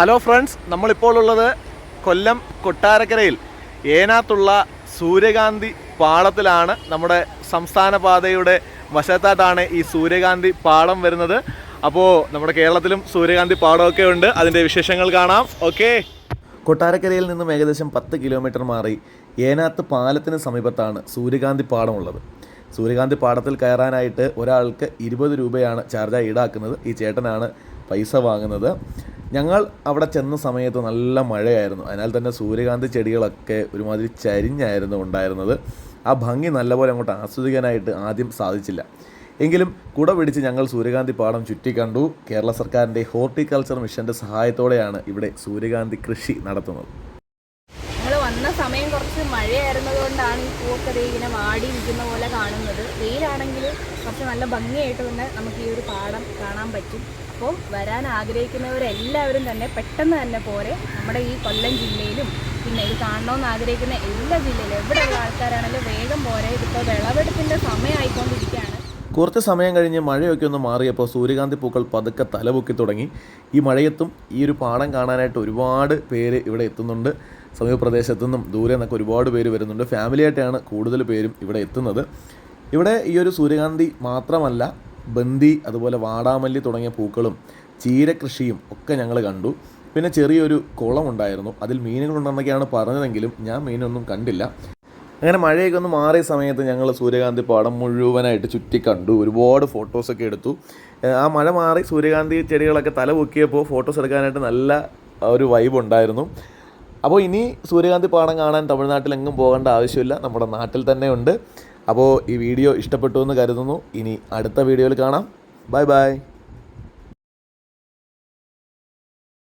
Hello friends നമ്മളിപ്പോൾ ഉള്ളത് കൊല്ലം കൊട്ടാരക്കരയിൽ. ഏനാത്തുള്ള സൂര്യകാന്തി പാളത്തിലാണ് നമ്മുടെ സംസ്ഥാന പാതയുടെ വശത്തായിട്ടാണ് ഈ സൂര്യകാന്തി പാളം വരുന്നത്. അപ്പോൾ നമ്മുടെ കേരളത്തിലും സൂര്യകാന്തി പാടമൊക്കെ ഉണ്ട്. അതിന്റെ വിശേഷങ്ങൾ കാണാം. ഓക്കെ കൊട്ടാരക്കരയിൽ നിന്നും ഏകദേശം പത്ത് കിലോമീറ്റർ മാറി ഏനാത്ത് പാലത്തിന് സമീപത്താണ് സൂര്യകാന്തി പാടമുള്ളത് സൂര്യകാന്തി പാടത്തിൽ കയറാനായിട്ട് ഒരാൾക്ക് ഇരുപത് രൂപയാണ് ചാർജായി ഈടാക്കുന്നത്. ഈ ചേട്ടനാണ് പൈസ വാങ്ങുന്നത്. ഞങ്ങൾ അവിടെ ചെന്ന സമയത്ത് നല്ല മഴയായിരുന്നു. അതിനാൽ തന്നെ സൂര്യകാന്തി ചെടികളൊക്കെ ഒരുമാതിരി ചരിഞ്ഞായിരുന്നു ഉണ്ടായിരുന്നത്. ആ ഭംഗി നല്ലപോലെ അങ്ങോട്ട് ആസ്വദിക്കാനായിട്ട് ആദ്യം സാധിച്ചില്ല. എങ്കിലും കുട പിടിച്ച് ഞങ്ങൾ സൂര്യകാന്തി പാടം ചുറ്റിക്കണ്ടു കേരള സർക്കാരിന്റെ ഹോർട്ടിക്കൾച്ചർ മിഷന്റെ സഹായത്തോടെയാണ് ഇവിടെ സൂര്യകാന്തി കൃഷി നടത്തുന്നത്. നമ്മൾ വന്ന സമയം കുറച്ച് മഴയായിരുന്നതുകൊണ്ടാണ് ഈ പൂവൊക്കെ ഇങ്ങനെ മാടി നിൽക്കുന്ന പോലെ കാണുന്നത്. വെയിലാണെങ്കിൽ കുറച്ച് നല്ല ഭംഗിയായിട്ട് തന്നെ നമുക്ക് ഈ ഒരു പാടം കാണാൻ പറ്റും. അപ്പോൾ വരാൻ ആഗ്രഹിക്കുന്നവരെല്ലാവരും തന്നെ പെട്ടെന്ന് തന്നെ പോരെ. നമ്മുടെ ഈ കൊല്ലം ജില്ലയിലും പിന്നെ ഇത് കാണണമെന്ന് ആഗ്രഹിക്കുന്ന എല്ലാ ജില്ലയിലും എവിടെയുള്ള ആൾക്കാരാണെങ്കിലും വേഗം പോരെ. ഇതിപ്പോൾ വിളവെടുപ്പിന്റെ സമയമായിക്കൊണ്ടിരിക്കുകയാണ്. കുറച്ച് സമയം കഴിഞ്ഞ് മഴയൊക്കെ ഒന്ന് മാറിയപ്പോൾ സൂര്യകാന്തി പൂക്കൾ പതുക്കെ തലപൊക്കി തുടങ്ങി. ഈ മഴയത്തും ഈ ഒരു പാടം കാണാനായിട്ട് ഒരുപാട് പേര് ഇവിടെ എത്തുന്നുണ്ട്. സമീപ പ്രദേശത്തു നിന്നും ദൂരെ നിന്നൊക്കെ ഒരുപാട് പേര് വരുന്നുണ്ട്. ഫാമിലിയായിട്ടാണ് കൂടുതൽ പേരും ഇവിടെ എത്തുന്നത്. ഇവിടെ ഈ ഒരു സൂര്യകാന്തി മാത്രമല്ല ബന്ദി അതുപോലെ വാടാമല്ലി തുടങ്ങിയ പൂക്കളും ചീരകൃഷിയും ഒക്കെ ഞങ്ങൾ കണ്ടു. പിന്നെ ചെറിയൊരു കുളം ഉണ്ടായിരുന്നു. അതിൽ മീനുകളുണ്ടെന്നൊക്കെയാണ് പറഞ്ഞതെങ്കിലും ഞാൻ മീനൊന്നും കണ്ടില്ല. അങ്ങനെ മഴയൊക്കെ ഒന്ന് മാറിയ സമയത്ത് ഞങ്ങൾ സൂര്യകാന്തി പാടം മുഴുവനായിട്ട് ചുറ്റി കണ്ടു. ഒരുപാട് ഫോട്ടോസൊക്കെ എടുത്തു. ആ മഴ മാറി സൂര്യകാന്തി ചെടികളൊക്കെ തല പൊക്കിയപ്പോൾ ഫോട്ടോസ് എടുക്കാനായിട്ട് നല്ല ഒരു വൈബ് ഉണ്ടായിരുന്നു. അപ്പോൾ ഇനി സൂര്യകാന്തി പാടം കാണാൻ തമിഴ്നാട്ടിലെങ്ങും പോകേണ്ട ആവശ്യമില്ല. നമ്മുടെ നാട്ടിൽ തന്നെ ഉണ്ട്. അപ്പോൾ ഈ വീഡിയോ ഇഷ്ടപ്പെട്ടു എന്ന് കരുതുന്നു. ഇനി അടുത്ത വീഡിയോയിൽ കാണാം. Bye bye.